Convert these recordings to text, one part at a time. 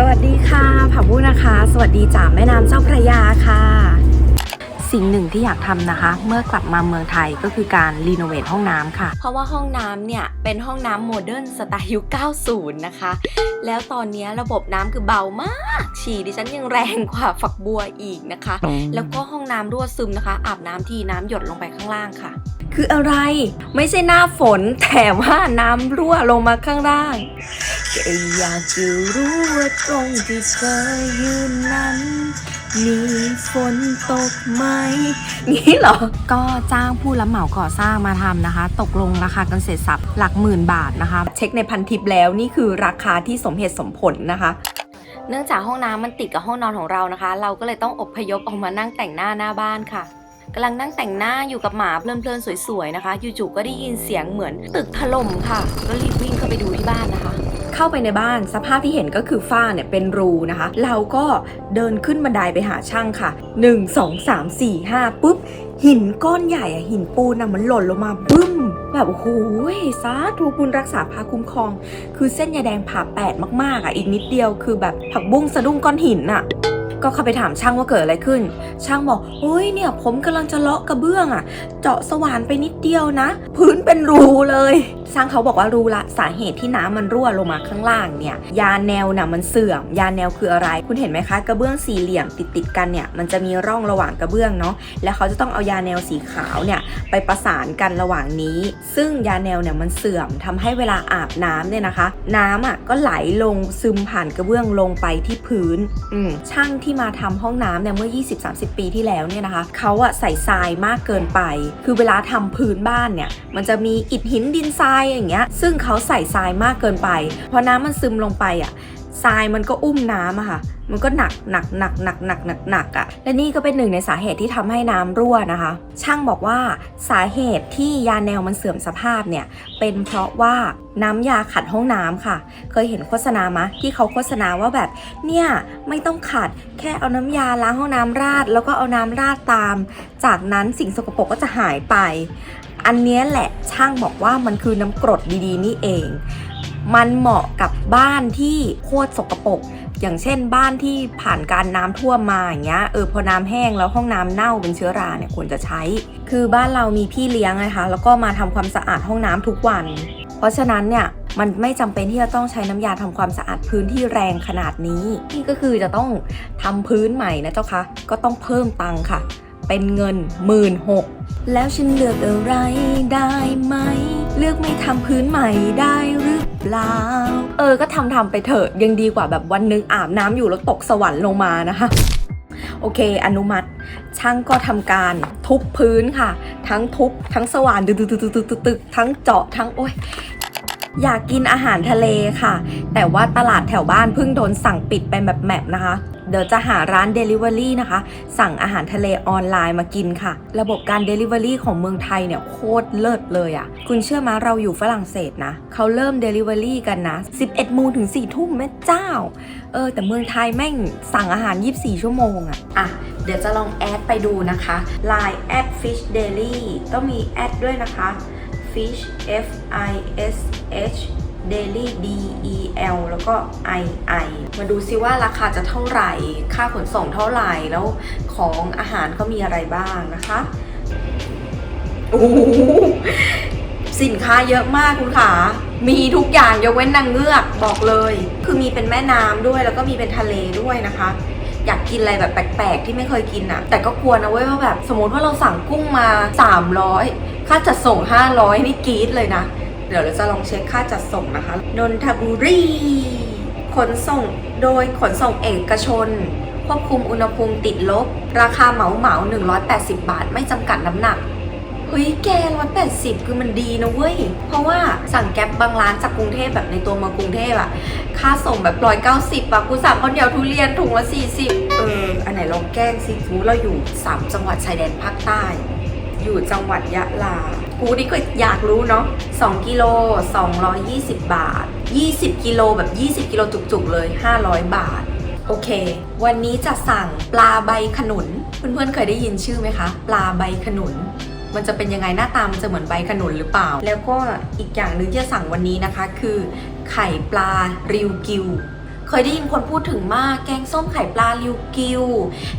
สวัสดีค่ะผักบุ้งนะคะ สวัสดีจากแม่น้ำเจ้าพระยาค่ะ สิ่งหนึ่งที่อยากทำนะคะ เมื่อกลับมาเมืองไทยก็คือการรีโนเวทห้องน้ำค่ะ เพราะว่าห้องน้ำเนี่ย เป็นห้องน้ำโมเดิร์นสไตล์ยุค 90 นะคะ แล้วตอนนี้ระบบน้ำคือเบามาก ฉี่ดิฉันยังแรงกว่าฝักบัวอีกนะคะ แล้วก็ห้องน้ำรั่วซึมนะคะ อาบน้ำทีน้ำหยดลงไปข้างล่างค่ะ คืออะไร ไม่ใช่หน้าฝนแต่ว่าน้ำรั่วลงมาข้างล่างแค่อยากจะรู้ว่าตรงที่เธอยืนนั้น มีฝนตกไหมงี้เหรอ ก็จ้างผู้รับเหมาก่อสร้างมาทำนะคะ ตกลงราคากันเสร็จสับหลักหมื่นบาทนะคะ เช็คในพันทิปแล้วนี่คือราคาที่สมเหตุสมผลนะคะเนื่องจากห้องน้ำมันติดกับห้องนอนของเรานะคะ เราก็เลยต้องอพยพออกมานั่งแต่งหน้าหน้าบ้านค่ะ กำลังนั่งแต่งหน้าอยู่กับหมาเพลินๆสวยๆนะคะจู่ๆก็ได้ยินเสียงเหมือนตึกถล่มค่ะ ก็รีบวิ่งเข้าไปดูที่บ้านนะคะเข้าไปในบ้านสภาพที่เห็นก็คือฝ้าเนี่ยเป็นรูนะคะ เราก็เดินขึ้นบันไดไปหาช่างค่ะ 1 2 3 4 5ปุ๊บ หินก้อนใหญ่อะหินปูนอะมันหล่นลงมาบึ้ม แบบโอ้โหสาธุบุญรักษาพาคุ้มครอง คือเส้นยาแดงผ่าแปดมากๆอะอีกนิดเดียวคือแบบผักบุ้งสะดุ้งก้อนหินอะ ก็เข้าไปถามช่างว่าเกิดอะไรขึ้น ช่างบอกเฮ้ยเนี่ย ผมกำลังจะเลาะกระเบื้องอะเจาะสว่านไปนิดเดียวนะ พื้นเป็นรูเลย ช่างเขาบอกว่ารู้ละสาเหตุที่น้ำมันรั่วลงมาข้างล่างเนี่ย ยาแนวน่ะมันเสื่อม ยาแนวคืออะไร คุณเห็นไหมคะกระเบื้องสี่เหลี่ยมติดติดกันเนี่ยมันจะมีร่องระหว่างกระเบื้องเนาะแล้วเขาจะต้องเอายาแนวสีขาวเนี่ยไปประสานกันระหว่างนี้ ซึ่งยาแนวเนี่ยมันเสื่อมทำให้เวลาอาบน้ำเนี่ยนะคะ น้ำอะก็ไหลลงซึมผ่านกระเบื้องลงไปที่พื้นอืมช่างที่ที่มาทำห้องน้ำเนี่ยเมื่อ 20-30 ปีที่แล้วเนี่ยนะคะเขาอะใส่ทรายมากเกินไป คือเวลาทำพื้นบ้านเนี่ยมันจะมีอิฐหินดินทรายอย่างเงี้ยซึ่งเขาใส่ทรายมากเกินไปพอน้ำมันซึมลงไปอะทรายมันก็อุ้มน้ำอะค่ะ มันก็หนักหนักหนักหนักหนักหนักหนักอะและนี่ก็เป็นหนึ่งในสาเหตุที่ทำให้น้ำรั่วนะคะ ช่างบอกว่าสาเหตุที่ยาแนวมันเสื่อมสภาพเนี่ยเป็นเพราะว่าน้ำยาขัดห้องน้ำค่ะ เคยเห็นโฆษณามะที่เขาโฆษณาว่าแบบ เนี่ยไม่ต้องขัดแค่เอาน้ำยาล้างห้องน้ำราด แล้วก็เอาน้ำราดตาม จากนั้นสิ่งสกปรกก็จะหายไป อันนี้แหละช่างบอกว่ามันคือน้ำกรดดีๆนี่เอง มันเหมาะกับบ้านที่โคตรสกปรก อย่างเช่นบ้านที่ผ่านการน้ำท่วมมาอย่างเงี้ยเออพอน้ำแห้งแล้วห้องน้ำเน่าเป็นเชื้อราเนี่ยควรจะใช้ คือบ้านเรามีพี่เลี้ยงนะคะ แล้วก็มาทำความสะอาดห้องน้ำทุกวัน เพราะฉะนั้นเนี่ยมันไม่จำเป็นที่จะต้องใช้น้ำยาทำความสะอาดพื้นที่แรงขนาดนี้นี่ก็คือจะต้องทำพื้นใหม่นะเจ้าคะก็ต้องเพิ่มตังค่ะ เป็นเงินหมื่นหกแล้วฉันเลือกอะไรได้ไหม เลือกไม่ทำพื้นใหม่ได้หรือ เปล่า เออ ก็ทำทำไปเถอะ ยังดีกว่าแบบวันนึงอาบน้ำอยู่แล้วตกสวรรค์ลงมานะคะโอเค อนุมัติ ช่างก็ทำการทุบพื้นค่ะ ทั้งทุบ ทั้งสว่านตึกตึกตึกตึกตึกตึกทั้งเจาะ ทั้งโอ้ยอยากกินอาหารทะเลค่ะ แต่ว่าตลาดแถวบ้านเพิ่งโดนสั่งปิดไปแบบแมปนะคะ เดี๋ยวจะหาร้าน Delivery นะคะ สั่งอาหารทะเลออนไลน์มากินค่ะ ระบบการ Delivery ของเมืองไทยเนี่ยโคตรเลิศเลยอะ่ะ คุณเชื่อมาเราอยู่ฝรั่งเศสนะเขาเริ่ม Delivery กันนะ 11โมงถึง4ทุ่มแม่เจ้า เออ แต่เมืองไทยแม่งสั่งอาหาร 24 ชั่วโมงอะอะ เดี๋ยวจะลองแอดไปดูนะคะ Line แอด Fish Daily ต้องมีแอดด้วยนะคะ Fish F I S H Daily D E L แล้วก็ I I มาดูซิว่าราคาจะเท่าไหร่ ค่าขนส่งเท่าไหร่ แล้วของอาหารเขามีอะไรบ้างนะคะโอ้สินค้าเยอะมากคุณขา มีทุกอย่างยกเว้นนางเงือกบอกเลย คือมีเป็นแม่น้ำด้วยแล้วก็มีเป็นทะเลด้วยนะคะ อยากกินอะไรแบบแปลกๆ ที่ไม่เคยกินอะแต่ก็กลัวนะเว้ยว่าแบบ สมมติว่าเราสั่งกุ้งมา 300 ค่าจัดส่ง 500 นี่กรี๊ดเลยนะ เดี๋ยวเราจะลองเช็คค่าจัดส่งนะคะ นนทบุรี ขนส่งโดยขนส่งเอกชน ควบคุมอุณหภูมิติดลบ ราคาเหมาเหมา 180 บาท ไม่จำกัดน้ำหนักเฮ้ยแกร้อยแปดสิบคือมันดีนะเว้ย เพราะว่าสั่งแก๊บบางร้านจากกรุงเทพแบบในตัวเมืองกรุงเทพอะค่าส่งแบบร้อยเก้าสิบอะกูสั่งข้าวเหนียวทุเรียนถุงละสี่สิบเออ อันไหนลองแกล้งสิสมมุติเราอยู่สามจังหวัดชายแดนภาคใต้ อยู่จังหวัดยะลา กูนี่ก็อยากรู้เนาะ2กิโล220 บาท 20 กิโลแบบ 20 กิโลจุกๆเลย 500 บาท โอเค วันนี้จะสั่งปลาใบขนุน เพื่อนๆเคยได้ยินชื่อไหมคะ ปลาใบขนุน มันจะเป็นยังไงหน้าตามันจะเหมือนใบขนุนหรือเปล่า แล้วก็อีกอย่างหนึ่งที่จะสั่งวันนี้นะคะ คือ ไข่ปลาริวกิว เคยได้ยินคนพูดถึงมาก แกงส้มไข่ปลาริวกิว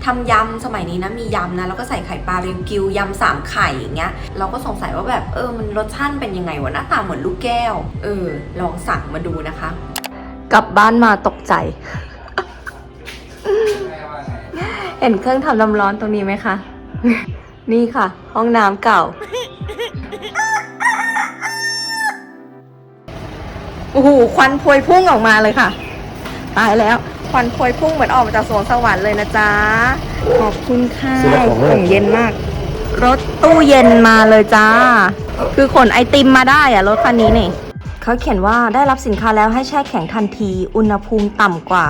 ทำยำสมัยนี้นะมียำนะแล้วก็ใส่ไข่ปลาริวกิวยำสามไข่อย่างเงี้ยเราก็สงสัยว่าแบบเออมันรสชาติเป็นยังไงวะหน้าตาเหมือนลูกแก้ว เออ ลองสั่งมาดูนะคะ กลับบ้านมาตกใจ เห็นเครื่องทำน้ำร้อนตรงนี้ไหมคะ นี่ค่ะ ห้องน้ำเก่าโอ้โหควันพวยพุ่งออกมาเลยค่ะ ตายแล้วควันพวยพุ่งเหมือนออกมาจากสวงสวรรค์เลยนะจ๊ะ ขอบคุณค่ะซื้อมาของเลยกล่องเย็นมาก รถตู้เย็นมาเลยจ้า คือขนไอติมมาได้อะรถคันนี้นี่ เขาเขียนว่าได้รับสินค้าแล้วให้แช่แข็งทันที อุณหภูมิต่ำกว่า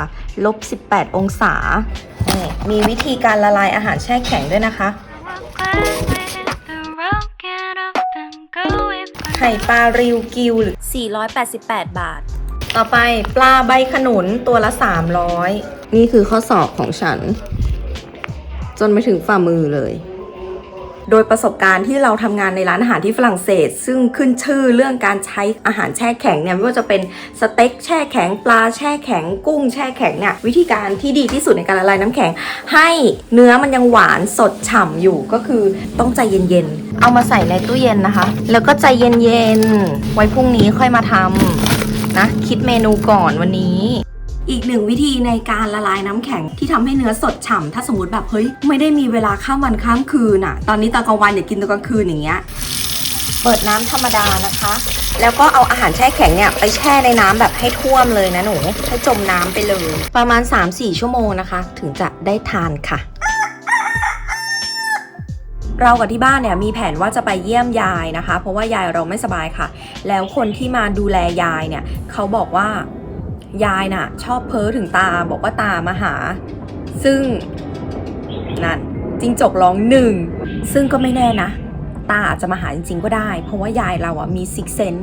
ลบ 18 องศานี่มีวิธีการละลายอาหารแช่แข็งด้วยนะคะ ไข่ปลาริวกิวหรือ 488 บาท ต่อไปปลาใบขนุนตัวละ 300 นี่คือข้อสอบของฉัน จนไปถึงฝ่ามือเลย โดยประสบการณ์ที่เราทำงานในร้านอาหารที่ฝรั่งเศส ซึ่งขึ้นชื่อเรื่องการใช้อาหารแช่แข็งเนี่ยไม่ว่าจะเป็นสเต็กแช่แข็ง ปลาแช่แข็ง กุ้งแช่แข็งเนี่ยวิธีการที่ดีที่สุดในการละลายน้ำแข็ง ให้เนื้อมันยังหวานสดฉ่ำอยู่ก็คือต้องใจเย็นๆเอามาใส่ในตู้เย็นนะคะ แล้วก็ใจเย็นๆไว้พรุ่งนี้ค่อยมาทำ นะ คิดเมนูก่อนวันนี้ อีกหนึ่งวิธีในการละลายน้ำแข็งที่ทำให้เนื้อสดฉ่ำถ้าสมมติแบบเฮ้ยไม่ได้มีเวลาข้ามวันข้ามคืนอะตอนนี้ตอนกลางวันอย่ากินตอนกลางคืนอย่างเงี้ยเปิดน้ำธรรมดานะคะ แล้วก็เอาอาหารแช่แข็งเนี่ยไปแช่ในน้ำแบบให้ท่วมเลยนะหนูให้จมน้ำไปเลย ประมาณ 3-4 ชั่วโมงนะคะ ถึงจะได้ทานค่ะ เรากับที่บ้านเนี่ยมีแผนว่าจะไปเยี่ยมยายนะคะ เพราะว่ายายเราไม่สบายค่ะ แล้วคนที่มาดูแลยายเนี่ยเขาบอกว่ายายน่ะ ชอบเพ้อถึงตาบอกว่าตามาหา ซึ่งนั่นจิงจกร้องหนึ่ง ซึ่งก็ไม่แน่นะ ตาอาจจะมาหาจริงๆก็ได้ เพราะว่ายายเราอะมีซิกเซน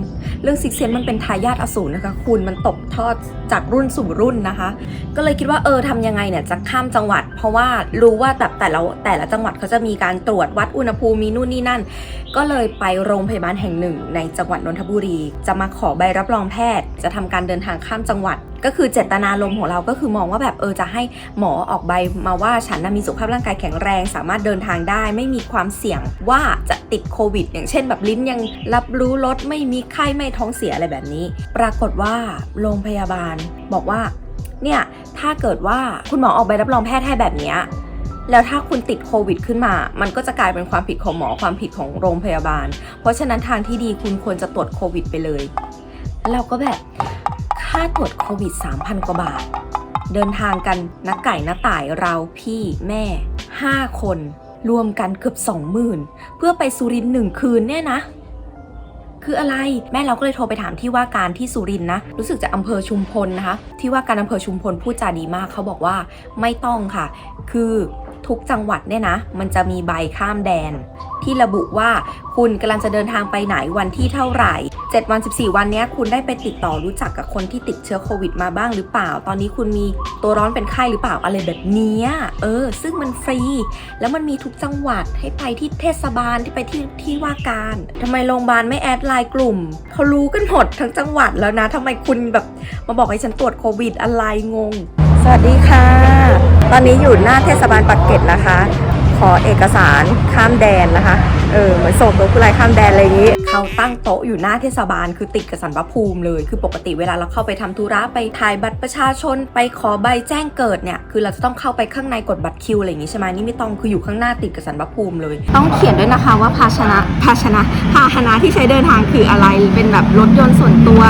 เรื่องซิกเซนมันเป็นทายาทอสูรนะคะ คุณมันตกทอดจากรุ่นสู่รุ่นนะคะ ก็เลยคิดว่าเออทำยังไงเนี่ยจะข้ามจังหวัด เพราะว่ารู้ว่าแต่แต่ละแต่ละจังหวัดเขาจะมีการตรวจวัดอุณหภูมิมีนู่นนี่นั่น ก็เลยไปโรงพยาบาลแห่งหนึ่ง ในจังหวัดนนทบุรี จะมาขอใบรับรองแพทย์ จะทำการเดินทางข้ามจังหวัดก็คือเจตนารมณ์ของเราก็คือมองว่าแบบเออจะให้หมอออกใบมาว่าฉันน่ะมีสุขภาพร่างกายแข็งแรง สามารถเดินทางได้ ไม่มีความเสี่ยงว่าจะติดโควิด อย่างเช่น แบบลิ้นยังรับรู้รสไม่มีไข้ไม่ท้องเสียอะไรแบบนี้ ปรากฏว่าโรงพยาบาลบอกว่าเนี่ยถ้าเกิดว่าคุณหมอออกใบรับรองแพทย์ให้แบบนี้แล้วถ้าคุณติดโควิดขึ้นมา มันก็จะกลายเป็นความผิดของหมอความผิดของโรงพยาบาล เพราะฉะนั้นทางที่ดีคุณควรจะตรวจโควิดไปเลย เราก็แบบ ค่าตรวจโควิด 3,000 กว่าบาท เดินทางกันนักไก่นักต่ายเราพี่แม่ 5 คน รวมกันเกือบ20,000 เพื่อไปสุรินทร์หนึ่งคืนเนี่ยนะ คืออะไรแม่เราก็เลยโทรไปถามที่ว่าการที่สุรินทร์นะ รู้สึกจะอำเภอชุมพลนะคะ ที่ว่าการอำเภอชุมพลพูดจาดีมากเขาบอกว่าไม่ต้องค่ะ คือ ทุกจังหวัดเนี่ยนะ มันจะมีใบข้ามแดน ที่ระบุว่าคุณกำลังจะเดินทางไปไหนวันที่เท่าไหร่ 7 วัน 14 วันเนี้ยคุณได้ไปติดต่อรู้จักกับคนที่ติดเชื้อโควิดมาบ้างหรือเปล่า ตอนนี้คุณมีตัวร้อนเป็นไข้หรือเปล่าอะไรแบบเนี้ยเออ ซึ่งมันฟรี แล้วมันมีทุกจังหวัดให้ไปที่เทศบาลที่ไปที่ที่ว่าการทำไมโรงพยาบาลไม่แอดไลน์กลุ่มเขารู้กันหมดทั้งจังหวัดแล้วนะทำไมคุณแบบมาบอกให้ฉันตรวจโควิดอะไรงง สวัสดีค่ะ ตอนนี้อยู่หน้าเทศบาลปักเกร็ดนะคะ ขอเอกสารข้ามแดนนะคะ เออเหมือนส่งตัวผู้ร้ายข้ามแดนอะไรอย่างนี้ เขาตั้งโต๊ะอยู่หน้าเทศบาลคือติดกับสันพระภูมิเลย คือปกติเวลาเราเข้าไปทำธุระไปถ่ายบัตรประชาชน ไปขอใบแจ้งเกิดเนี่ย คือเราจะต้องเข้าไปข้างในกดบัตรคิวอะไรอย่างนี้ใช่ไหมนี่ไม่ต้องคืออยู่ข้างหน้าติดกับสันพระภูมิเลย ต้องเขียนด้วยนะคะว่าภาชนะภาชนะภาชนะที่ใช้เดินทางคืออะไร เป็นแบบรถยนต์ส่วนตัว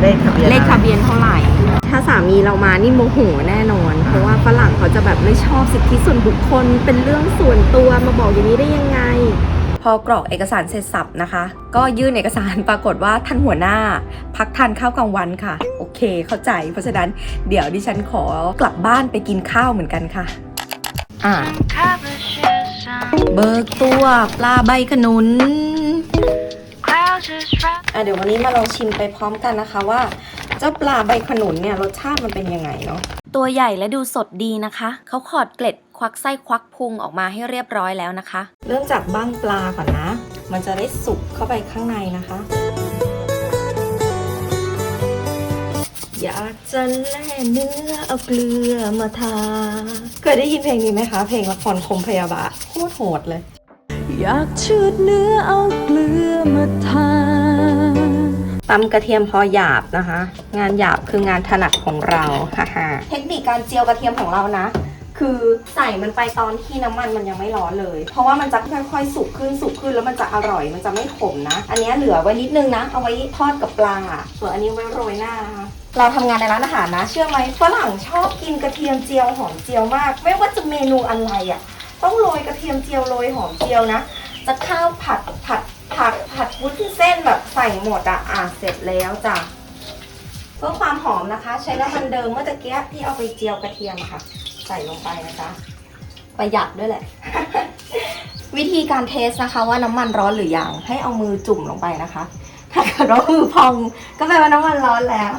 เลขทะเบียนเลขทะเบียนเท่าไหร่ ถ้าสามีเรามานี่โมโหแน่นอนเพ ราะว่าฝรั่งเขาจะแบบไม่ชอบสิทธิส่วนบุคคล เป็นเรื่องส่วนตัวมาบอกอย่างนี้ได้ยังไง พอกรอกเอกสารเสร็จสับนะคะ ก็ยื่นเอกสารปรากฏว่าท่านหัวหน้า พักทานข้าวกลางวันค่ะ โอเค เข้าใจ เพราะฉะนั้นเดี๋ยวดิฉันขอกลับบ้านไปกินข้าวเหมือนกันค่ะอ่าเบิกตัวปลาใบขนุน อะเดี๋ยววันนี้มาลองชิมไปพร้อมกันนะคะว่า เจ้าปลาใบขนุนเนี่ยรสชาติมันเป็นยังไงเนาะตัวใหญ่และดูสดดีนะคะ เขาขอดเกล็ดควักไส้ควักพุงออกมาให้เรียบร้อยแล้วนะคะ เริ่มจากบ้างปลาก่อนนะ มันจะได้สุกเข้าไปข้างในนะคะ อยากจะแล่เนื้อเอาเกลือมาทา เคยได้ยินเพลงนี้ไหมคะ เพลงละครคมพยาบาทโคตรโหดเลย อยากชืดเนื้อเอาเกลือมาทา ตำกระเทียมพอหยาบนะคะ งานหยาบคืองานถนัดของเราฮ่าๆเทคนิคการเจียวกระเทียมของเรานะ คือใส่มันไปตอนที่น้ำมันมันยังไม่ร้อนเลย เพราะว่ามันจะค่อยๆ สุกขึ้นสุกขึ้นแล้วมันจะอร่อยมันจะไม่ขมนะ อันนี้เหลือไว้นิดนึงนะ เอาไว้ทอดกับปลาส่วนอันนี้ไว้โรยหน้านะคะเราทำงานในร้านอาหารนะ เชื่อไหมฝรั่งชอบกินกระเทียมเจียวหอมเจียวมาก ไม่ว่าจะเมนูอะไรอะ่ะต้องโรยกระเทียมเจียวโรยหอมเจียวนะจะข้าวผัดผัด ผัดวุ้นเส้นแบบใส่หมดอะอะเสร็จแล้วจ้ะเพื่อความหอมนะคะ ใช้น้ำมันเดิมเมื่อตะกี้ที่เอาไปเจียวกระเทียมค่ะ ใส่ลงไปนะจ๊ะประหยัดด้วยแหละ วิธีการเทสนะคะ ว่าน้ำมันร้อนหรือยังให้เอามือจุ่มลงไปนะคะ ถ้าเกิดว่ามือพองก็แปลว่าน้ำมันร้อนแล้ว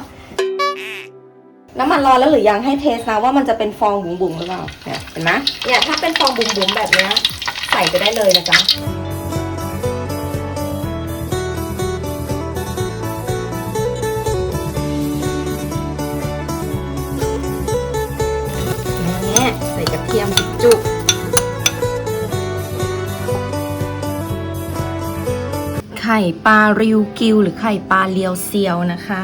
น้ำมันร้อนแล้วหรือยังให้เทสนะว่ามันจะเป็นฟองบุ๋มๆหรือเปล่าเนี่ยเห็นไหมเนี่ยถ้าเป็นฟองบุ๋มๆแบบนี้ใส่ไปได้เลยนะจ๊ะ ข่ปลาริวกิว หรือไข่ปลาเลียวเซียวนะคะ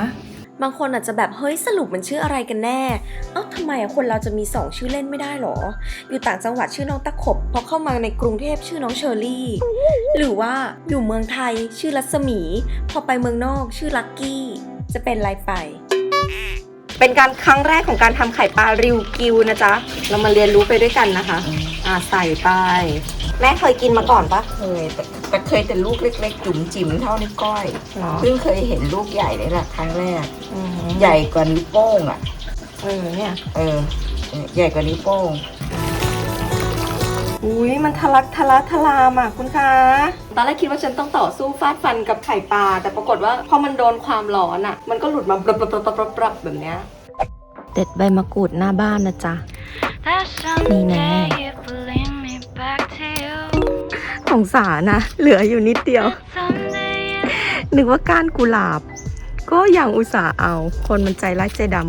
บางคนอาจจะแบบเฮ้ยสรุปมันชื่ออะไรกันแน่ เอ้าทำไมอะคนเราจะมีสองชื่อเล่นไม่ได้หรอ อยู่ต่างจังหวัดชื่อน้องตะขบพอเข้ามาในกรุงเทพชื่อน้องเชอรี่ หรือว่าอยู่เมืองไทยชื่อรัศมี พอไปเมืองนอกชื่อลักกี้ จะเป็นไรไป เป็นการครั้งแรกของการทำไข่ปลาริวกิวนะจ๊ะ เรามาเรียนรู้ไปด้วยกันนะคะ อ่าใส่ไป แม่เคยกินมาก่อนปะเคยแต่ แต่เคยแต่ลูกเล็ก ๆ จุ๋มจิ๋มเท่านิ้วก้อยหรอเพิ่งเคยเห็นลูกใหญ่เลยล่ะครั้งแรก อืมใหญ่กว่านิ้วโป้งอะ เออเนี่ย เออ ใหญ่กว่านิ้วโป้ง อุ้ยมันทะลักทะลักทะลามอะคุณคะตอนแรกคิดว่าฉันต้องต่อสู้ฟาดฟันกับไข่ปลา แต่ปรากฏว่าพอมันโดนความร้อนอะ มันก็หลุดมาบลับๆๆๆๆแบบเนี้ย เด็ดใบมะกรูดหน้าบ้านนะจ๊ะ That someday someday สงสารนะ เหลืออยู่นิดเดียว That someday it นึกว่าก้านกุหลาบ ก็ยังอุตส่าห์เอา คนมันใจร้ายใจดำ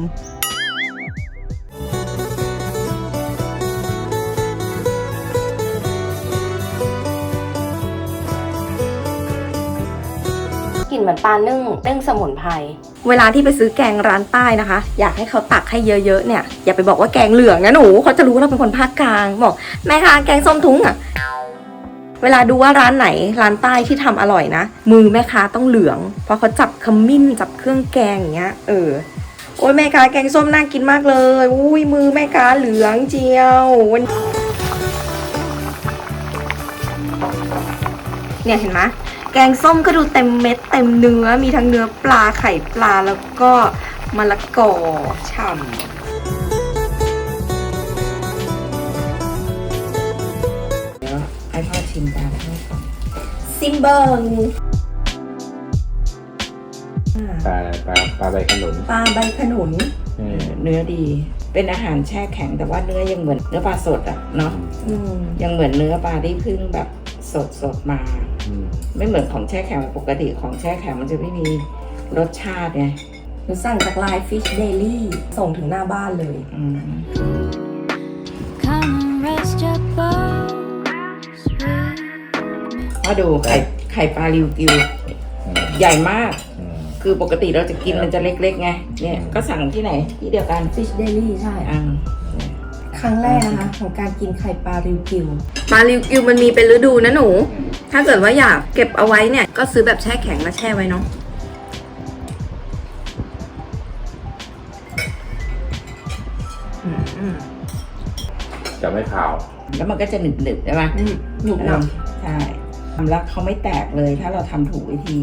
กลิ่นเหมือนปลานึ่งนึ่งสมุนไพร เวลาที่ไปซื้อแกงร้านใต้นะคะ อยากให้เขาตักให้เยอะๆเนี่ย อย่าไปบอกว่าแกงเหลืองนะหนู เขาจะรู้ว่าเราเป็นคนภาคกลาง บอกแม่คะแกงส้มทุ้งอะ เวลาดูว่าร้านไหนร้านใต้ที่ทำอร่อยนะ มือแม่ค้าต้องเหลือง เพราะเขาจับขมิ้นจับเครื่องแกงอย่างเงี้ยเออโอ้ยแม่ค้าแกงส้มน่ากินมากเลยอุ้ยมือแม่ค้าเหลืองเจียววันเนี่ยเห็นไหมแกงส้มก็ดูเต็มเม็ดเต็มเนื้อมีทั้งเนื้อปลาไข่ปลาแล้วก็มะละกอฉ่ำ ให้พ่อชิมปลาให้ก่อนซิมเบิงปลาปลาปลาใบขนุนปลาใบขนุนเออเนื้อดี เป็นอาหารแช่แข็งแต่ว่าเนื้อยังเหมือนเนื้อปลาสดอะเนาะอืมยังเหมือนเนื้อปลาที่เพิ่งแบบสดสดๆมา อืมไม่เหมือนของแช่แข็งปกติของแช่แข็งมันจะไม่มีรสชาติไงหนูสั่งจากไลน์ Fish Daily ส่งถึงหน้าบ้านเลย อืม me. พ่อดูไข่ไข่ปลาริวกิวอืมใหญ่มากอืมคือปกติเราจะกินมันจะเล็กๆไง เนี่ยก็สั่งที่ไหนที่เดียวกัน Fish Daily ใช่อ่าครั้งแรกนะคะของการกินไข่ปลาริวกิว ปลาริวกิวมันมีเป็นฤดูนะหนู ถ้าเกิดว่าอยากเก็บเอาไว้เนี่ย ก็ซื้อแบบแช่แข็งมาแช่ไว้เนาะอืมอืมจะไม่ขาว แล้วมันก็จะหนึบๆใช่ไหมอืมหนุบหนับใช่ ทำแล้วเขาไม่แตกเลยถ้าเราทำถูกวิธี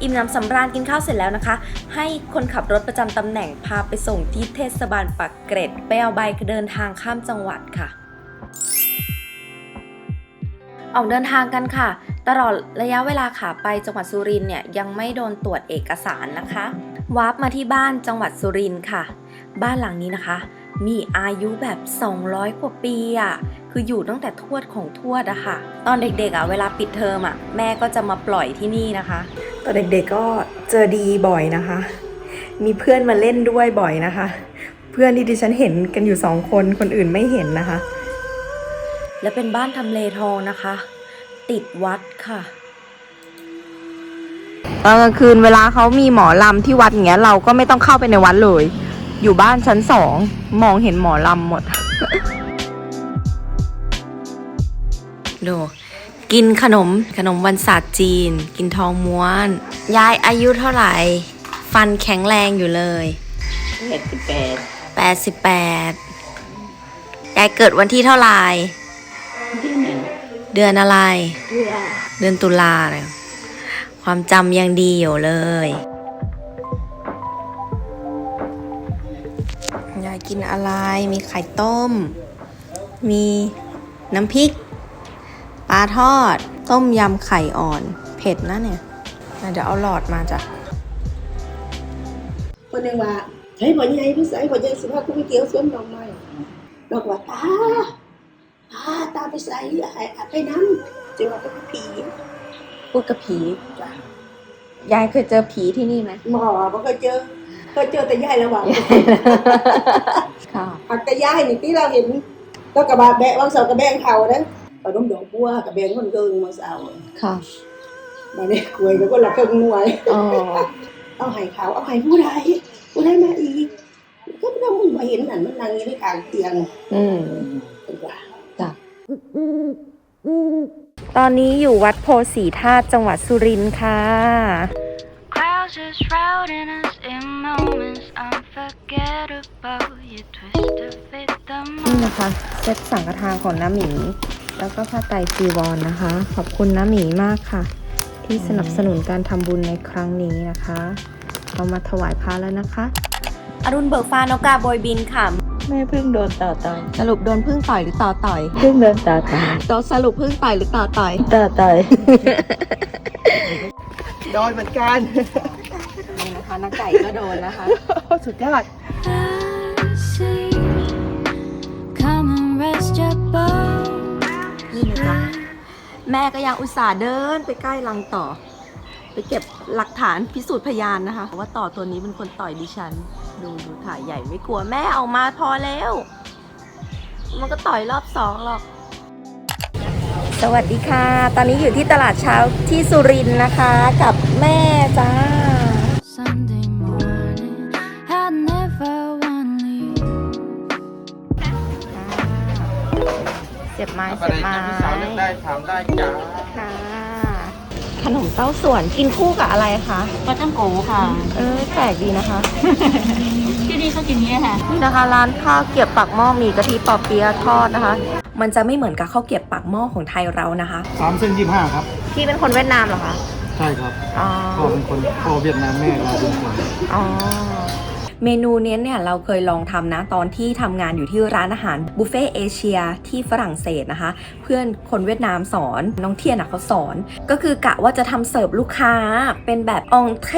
อิ่มน้ำสำราญกินข้าวเสร็จแล้วนะคะ ให้คนขับรถประจำตำแหน่งพาไปส่งที่เทศบาลปากเกร็ด ไปเอาใบเดินทางข้ามจังหวัดค่ะ ออกเดินทางกันค่ะ ตลอดระยะเวลาขาไปจังหวัดสุรินทร์เนี่ยยังไม่โดนตรวจเอกสารนะคะวาร์ปมาที่บ้านจังหวัดสุรินทร์ค่ะ บ้านหลังนี้นะคะ มีอายุแบบ 200 กว่าปีอะ่ะ คืออยู่ตั้งแต่ทวดของทวดอะค่ะ ตอนเด็กๆอะ่ะเวลาปิดเทอมอะ่ะแม่ก็จะมาปล่อยที่นี่นะคะตอนเด็กๆก็เจอดีบ่อยนะคะ มีเพื่อนมาเล่นด้วยบ่อยนะคะ เพื่อนที่ดิฉันเห็นกันอยู่สองคนคนอื่นไม่เห็นนะคะ และเป็นบ้านทำเลทองนะคะ ติดวัดค่ะตอนกลางคืนเวลาเขามีหมอลำที่วัดอย่างเงี้ยเราก็ไม่ต้องเข้าไปในวัดเลย อยู่บ้านชั้นสองมองเห็นหมอลำหมด ดู กินขนมขนมวันศาสตร์จีน กินทองม้วน ยายอายุเท่าไหร่ ฟันแข็งแรงอยู่เลยเจ็ดสิบแปดแปดสิบแปดยายเกิดวันที่เท่าไหร่ที่หนึ่งเดือนอะไรเดือนเดือนตุลาเลยความจำยังดีอยู่เลย ยายกินอะไร มีไข่ต้ม มีน้ำพริก ปลาทอด ต้มยำไข่อ่อน เผ็ดนะเนี่ยอะเดี๋ยวเอาหลอดมาจ้ะคนหนึ่งว่าใช้บ่อใหญ่พี่ใส่บ่อใหญ่สิพากูไปเกี่ยวสวนดอกไม้ดอกว่าตาตาตาไปใส่ไอ้ไปน้ำจึงว่าไปผีพูดกับผียายเคยเจอผีที่นี่ไหมหมอบ่เคยเจอเคยเจอแต่ยายแล้วว่าค่ะหักแต่ยายนี่ที่เราเห็นแล้วกระบะแบะวางเสากระแบงเขานะ ปดมดอกบัวกระแบงคนเกิงวางเสาค่ะบัดนี้คุยกับคนละเครื่องหน่วยอ๋อเอาไห้เขาเอาไห้ผู้ใดผู้ใดมาอีกก็ไม่ต้องมึงมาเห็นนั่นมันนั่งอยู่ในกลางเตียง อืมเป็นว่าตอนนี้อยู่วัดโพสีธาตุจังหวัดสุรินทร์ค่ะ Clouds are shrouding us in moments unforgettable. You twist to fit the นี่ moment. นะคะเซตสังฆทานของน้าหมี แล้วก็ผ้าไตรจีวรนะคะ ขอบคุณน้าหมีมากค่ะ ที่สนับสนุนการทำบุญในครั้งนี้นะคะ เรามาถวายพระแล้วนะคะ อรุณเบิกฟ้านกกาโบยบินค่ะ แม่เพิ่งโดนต่อต่อยสรุปโดนพึ่งต่อยหรือต่อต่อยเพิ่งโดนต่อต่อยตสรุปพึ่งต่อยหรือต่อต่อยต่อต่อยโดนเหมือนกันนี่นะคะนักไก่ก็โดนนะคะ สุดยอด แม่ก็ยังอุตส่าห์เดินไปใกล้รังต่อ ไปเก็บหลักฐานพิสูจน์พยานนะคะ ว่าต่อตัวนี้เป็นคนต่อยดิฉัน ดูดูถ่ายใหญ่ไม่กลัวแม่เอามาพอแล้ว มันก็ต่อยรอบสองหรอก สวัสดีค่ะ ตอนนี้อยู่ที่ตลาดเช้าที่สุรินทร์นะคะ กับแม่จ้า Sunday สียบไม้อะเสีไรยบไม้ที่พี่สาวเลือกได้ถามได้จ้าค่ะ ขนมเต้าส่วนกินคู่กับอะไรคะปลาท่องโกค่ะ เออแปลกดีนะคะ ที่นี่เขากินอย่างนี้ค่ะนี่นะคะร้านข้าวเกรียบปากหม้อมีกะทิปอเปียะทอดนะคะ มันจะไม่เหมือนกับข้าวเกรียบปากหม้อของไทยเรานะคะสามเส้นยี่ห้าครับพี่เป็นคนเวียดนามเหรอคะใช่ครับอ๋อพ่อเป็นคนพ่อเวียดนามแม่ลาวเป็นคนอ๋อ เมนูเนี้ยเนี่ยเราเคยลองทำนะตอนที่ทำงานอยู่ที่ร้านอาหารบุฟเฟ่เอเชียที่ฝรั่งเศสนะคะ เพื่อนคนเวียดนามสอนน้องเทียนะเขาสอน ก็คือกะว่าจะทำเสิร์ฟลูกค้าเป็นแบบองเท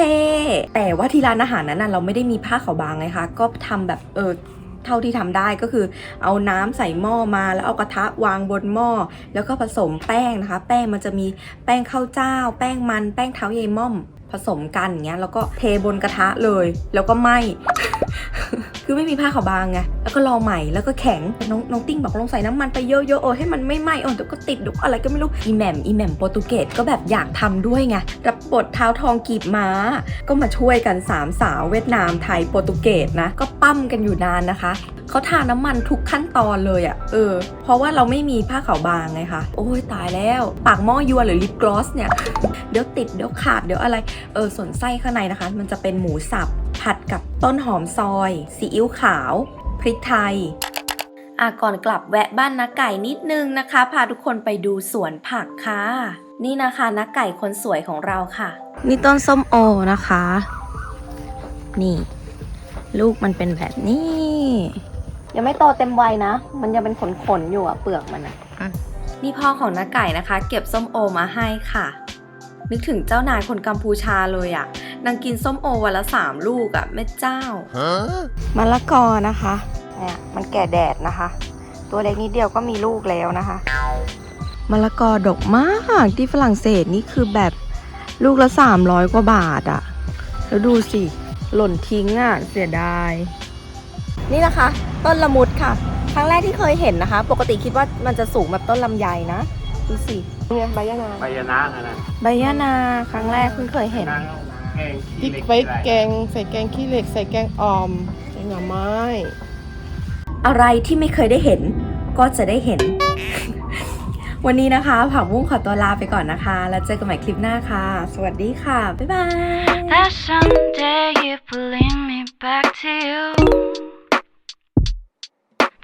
แต่ว่าที่ร้านอาหารนั้นเราไม่ได้มีผ้าขาวบางไงคะก็ทำแบบเออ เท่าที่ทำได้ก็คือ เอาน้ำใส่หม้อมาแล้วเอากระทะวางบนหม้อ แล้วก็ผสมแป้งนะคะ แป้งมันจะมีแป้งข้าวเจ้า แป้งมันแป้งเท้ายายม่อมผสมกันอย่างเงี้ยแล้วก็เทบนกระทะเลย แล้วก็ไหม คือไม่มีผ้าขาวบางไงแล้วก็ลอใหม่แล้วก็แข็งน้องน้องติ้งบอกลองใส่น้ำมันไปเยอะๆเออให้มันไม่ไหม้เออเดี๋ยวก็ติดเดี๋ยวอะไรก็ไม่รู้อีแหม่มอีแหม่มโปรตุเกสก็แบบอยากทำด้วยไงรับบทเท้าทองกีบม้า ก็มาช่วยกันสามสาวเวียดนามไทยโปรตุเกสนะก็ปั้มกันอยู่นานนะคะเขาทาน้ำมันทุกขั้นตอนเลยอะ่ะเออ เพราะว่าเราไม่มีผ้าขาวบางไงคะโอ้ยตายแล้ว ปากหม้อยวนหรือลิปกลอสเนี่ยเดี๋ยวติดเดี๋ยวขาดเดี๋ยวอะไรเออส่วนไส้ข้างในนะคะ มันจะเป็นหมูสับ ผัดกับต้นหอมซอย ซีอิ๊วขาว พริกไทยอะก่อนกลับแวะบ้านนักไก่นิดนึงนะคะ พาทุกคนไปดูสวนผักค่ะ นี่นะคะนักไก่คนสวยของเราค่ะ นี่ต้นส้มโอนะคะ นี่ ลูกมันเป็นแบบนี้ ยังไม่โตเต็มวัยนะ มันยังเป็นขนๆอยู่อะเปลือกมันอะนี่พ่อของน้าไก่นะคะ เก็บส้มโอมาให้ค่ะ นึกถึงเจ้านายคนกัมพูชาเลยอะนางกินส้มโอวันละสามลูกอะแม่เจ้า มะละกอนะคะเนี่ยมันแก่แดดนะคะ ตัวเล็กนิดเดียวก็มีลูกแล้วนะคะมะละกอดกมากที่ฝรั่งเศสนี่คือแบบลูกละ300กว่าบาทอะแล้วดูสิ หล่นทิ้งอะเสียดาย นี่นะคะ ต้นละมุดค่ะ ครั้งแรกที่เคยเห็นนะคะ ปกติคิดว่ามันจะสูงแบบต้นลำไยนะ ดูสิเนี่ยใบยะนาไปยานะนะใบยะนาครั้งแรกเพิ่งเคยเห็น พริกไว้แกงใส่แกงขี้เหล็กใส่แกงอ่อมแกงหน่อไม้ อะไรที่ไม่เคยได้เห็น ก็จะได้เห็น วันนี้นะคะผักบุ้งขอตัวลาไปก่อนนะคะ แล้วเจอกันใหม่คลิปหน้าค่ะ สวัสดีค่ะ บ๊ายบาย That someday you pulling me back to you.